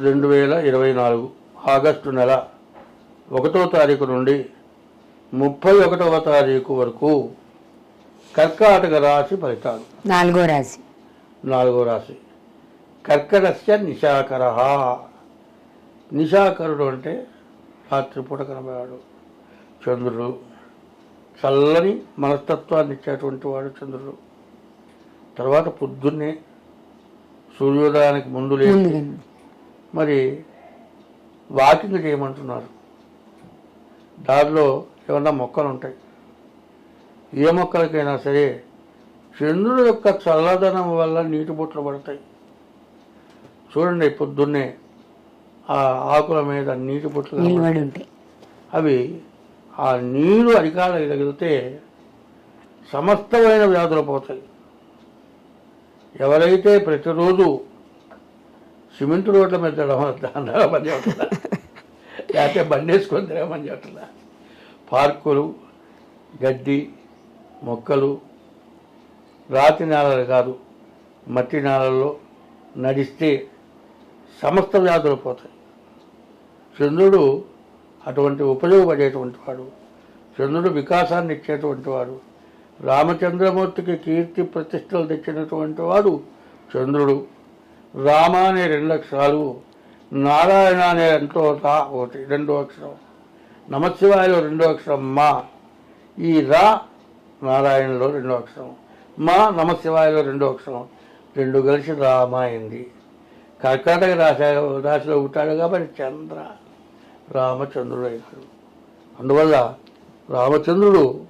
రెండు వేల ఇరవై నాలుగు ఆగస్టు నెల ఒకటో తారీఖు నుండి ముప్పై ఒకటవ తారీఖు వరకు కర్కాటక రాశి ఫలితాలు. నాలుగో రాశి. నాలుగో రాశి. కర్కటస్య నిశాకర. నిశాకరుడు అంటే రాత్రిపూట కనబడాడు చంద్రుడు చల్లని మనస్తత్వాన్ని ఇచ్చేటువంటి వాడు చంద్రుడు. తర్వాత పొద్దున్నే సూర్యోదయానికి ముందు ముందుగా మరి వాకింగ్ చేయమంటున్నారు. దారిలో ఏమన్నా మొక్కలు ఉంటాయి. ఏ మొక్కలకైనా సరే చంద్రుడు యొక్క చల్లదనం వల్ల నీటి బొట్లు పడతాయి. చూడండి పొద్దున్నే ఆ ఆకుల మీద నీటి బొట్లు అవి ఆ నీరు అరికాళ్ళకి తగిలితే సమస్తమైన వ్యాధులు పోతాయి. ఎవరైతే ప్రతిరోజు సిమెంట్ రోడ్ల మీద దండాల పని లేకపోతే బండి వేసుకొని తిరగమని చెప్తున్నా పార్కులు గడ్డి మొక్కలు రాతి నేలలు కాదు మట్టి నేలల్లో నడిస్తే సమస్త వ్యాధులు పోతాయి. చంద్రుడు అటువంటి ఉపయోగపడేటువంటి వాడు. చంద్రుడు వికాసాన్ని ఇచ్చేటువంటి వాడు. రామచంద్రమూర్తికి కీర్తి ప్రతిష్టలు తెచ్చినటువంటి వాడు చంద్రుడు. రామ అనే రెండు అక్షరాలు నారాయణ అనే ఎంతో రా ఒకటి రెండో అక్షరం. నమశివాయలో రెండో అక్షరం మా. ఈ రా నారాయణలో రెండో అక్షరం. మా నమశివాయలో రెండో అక్షరం. రెండు కలిసి రామ అయింది. కర్కాటక రాశి రాశిలో ఉంటాడు కాబట్టి చంద్ర రామచంద్రుడు అయినాడు. అందువల్ల రామచంద్రుడు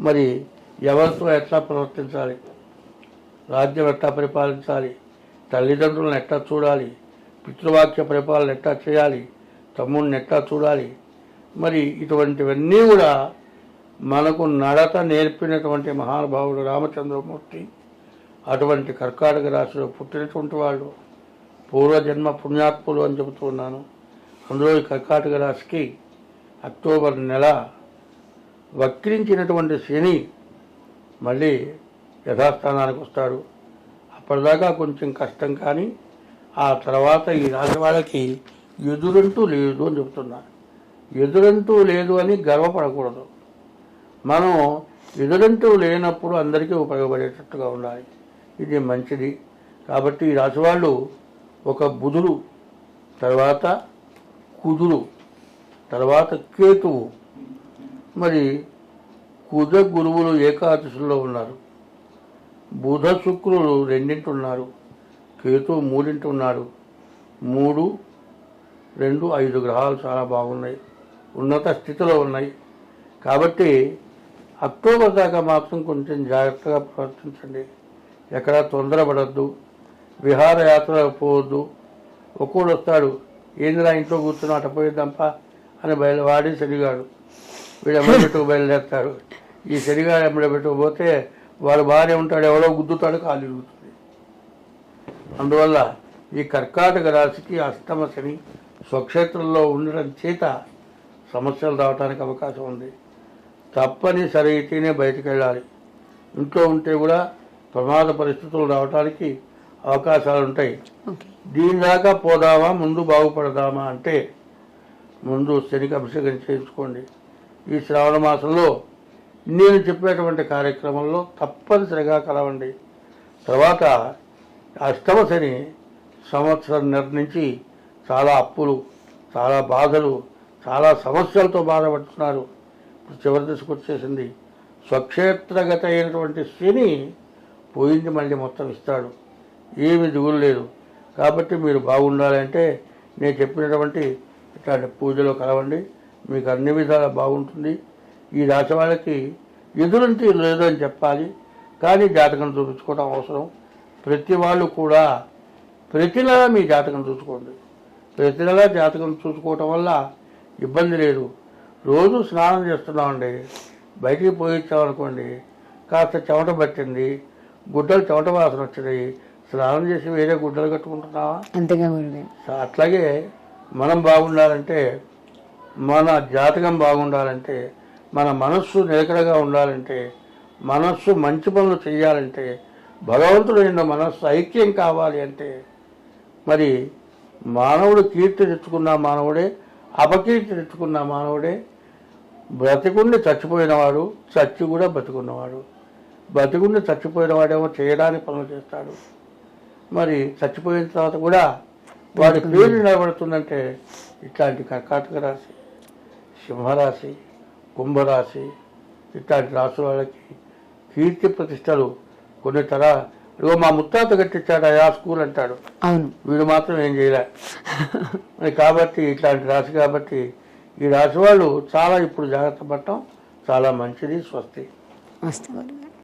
మరి ఎవరితో ఎట్లా ప్రవర్తించాలి? రాజ్యం ఎట్లా పరిపాలించాలి? తల్లిదండ్రులను ఎట్లా చూడాలి? పితృవాక్య పరిపాలన ఎట్లా చేయాలి? తమ్ముడిని ఎట్లా చూడాలి? మరి ఇటువంటివన్నీ కూడా మనకు నడత నేర్పినటువంటి మహానుభావుడు రామచంద్రమూర్తి అటువంటి కర్కాటక రాశిలో పుట్టినటువంటి వాళ్ళు పూర్వజన్మ పుణ్యాత్ములు అని చెబుతున్నాను అందులో ఈ కర్కాటక రాశికి అక్టోబర్ నెల వక్రించినటువంటి శని మళ్ళీ యథాస్థానానికి వస్తాడు. అప్పటిదాకా కొంచెం కష్టం కానీ ఆ తర్వాత ఈ రాశి వాళ్ళకి ఎదురంటూ లేదు అని చెప్తున్నా ఎదురంటూ లేదు అని గర్వపడకూడదు. మనం ఎదురంటూ లేనప్పుడు అందరికీ ఉపయోగపడేటట్టుగా ఉండాలి. ఇది మంచిది. కాబట్టి ఈ రాశి వాళ్ళు ఒక బుధుడు తర్వాత కుదురు తర్వాత కేతువు. మరి కుజ గురువులు ఏకాదశుల్లో ఉన్నారు. బుధ శుక్రులు రెండింటి ఉన్నారు కేతు మూడింటి ఉన్నాడు మూడు రెండు ఐదు గ్రహాలు చాలా బాగున్నాయి ఉన్నత స్థితిలో ఉన్నాయి. కాబట్టి అక్టోబర్ దాకా మాత్రం కొంచెం జాగ్రత్తగా ప్రవర్తించండి. ఎక్కడా తొందరపడద్దు విహారయాత్ర పోవద్దు. ఒక్కోడు వస్తాడు ఏందిరా ఇంట్లో కూర్చుని అట పోయిద్దాంపా అని బయలు వాడి శనిగాడు. వీడు ఎమ్మడి పెట్టుకు బయలుదేరుతాడు. ఈ శనిగాడు ఎమ్మడబెట్టుకుపోతే వాడు బాగానే ఉంటాడు ఎవడో గుద్దుతాడు కాలు ఇరుగుతుంది అందువల్ల ఈ కర్కాటక రాశికి అష్టమ శని స్వక్షేత్రంలో ఉండడం చేత సమస్యలు రావడానికి అవకాశం ఉంది. తప్పనిసరి అయితేనే బయటకు వెళ్ళాలి. ఇంట్లో ఉంటే కూడా ప్రమాద పరిస్థితులు రావడానికి అవకాశాలు ఉంటాయి. దీని దాకా పోదామా ముందు బాగుపడదామా అంటే ముందు శనికి అభిషేకం చేయించుకోండి. ఈ శ్రావణ మాసంలో నేను చెప్పేటువంటి కార్యక్రమంలో తప్పనిసరిగా కలవండి. తర్వాత అష్టమ శని సంవత్సరం నుంచి చాలా అప్పులు చాలా బాధలు చాలా సమస్యలతో బాధపడుతున్నారు. ఇప్పుడు చివరి దశకు వచ్చేసింది. స్వక్షేత్రగత అయినటువంటి శని పోయింది మళ్ళీ మొత్తం ఇస్తాడు. ఏమి దిగులు లేదు. కాబట్టి మీరు బాగుండాలంటే నేను చెప్పినటువంటి ఇట్లాంటి పూజలో కలవండి. మీకు అన్ని విధాలా బాగుంటుంది. ఈ రాశి వాళ్ళకి ఎదురంటే లేదు అని చెప్పాలి. కానీ జాతకం చూపించుకోవడం అవసరం. ప్రతి వాళ్ళు కూడా ప్రతి నెల మీ జాతకం చూసుకోండి. ప్రతి నెల జాతకం చూసుకోవటం వల్ల ఇబ్బంది లేదు. రోజు స్నానం చేస్తున్నామండి. బయటికి పోయి వచ్చామనుకోండి కాస్త చెమట పట్టింది గుడ్డలు చెమట వాసన వచ్చినాయి. స్నానం చేసి వేరే గుడ్డలు కట్టుకుంటున్నావా? అంతేగా అట్లాగే మనం బాగుండాలంటే మన జాతకం బాగుండాలంటే మన మనస్సు నిలకడగా ఉండాలంటే మనస్సు మంచి పనులు చేయాలంటే భగవంతుడు నిన్న మనస్సు ఐక్యం కావాలి అంటే మరి మానవుడు కీర్తి తెచ్చుకున్న మానవుడే అపకీర్తి తెచ్చుకున్న మానవుడే బ్రతికుండి చచ్చిపోయినవాడు చచ్చి కూడా బ్రతికున్నవాడు. బతికుండి చచ్చిపోయిన వాడేమో చేయడానికి పనులు చేస్తాడు. మరి చచ్చిపోయిన తర్వాత కూడా వాడి పేరు నిలబడుతుందంటే ఇట్లాంటి కర్కాటక రాశి సింహరాశి కుంభరాశి ఇట్లాంటి రాసుల వాళ్ళకి కీర్తి ప్రతిష్టలు కొన్ని తర ఇగో మా ముత్తాత కట్టించాడు అయా స్కూల్ అంటాడు. అవును. వీడు మాత్రం ఏం చేయలే. కాబట్టి ఇట్లాంటి రాశి కాబట్టి ఈ రాశి వాళ్ళు చాలా ఇప్పుడు జాగ్రత్త పడటం చాలా మంచిది స్వస్తి.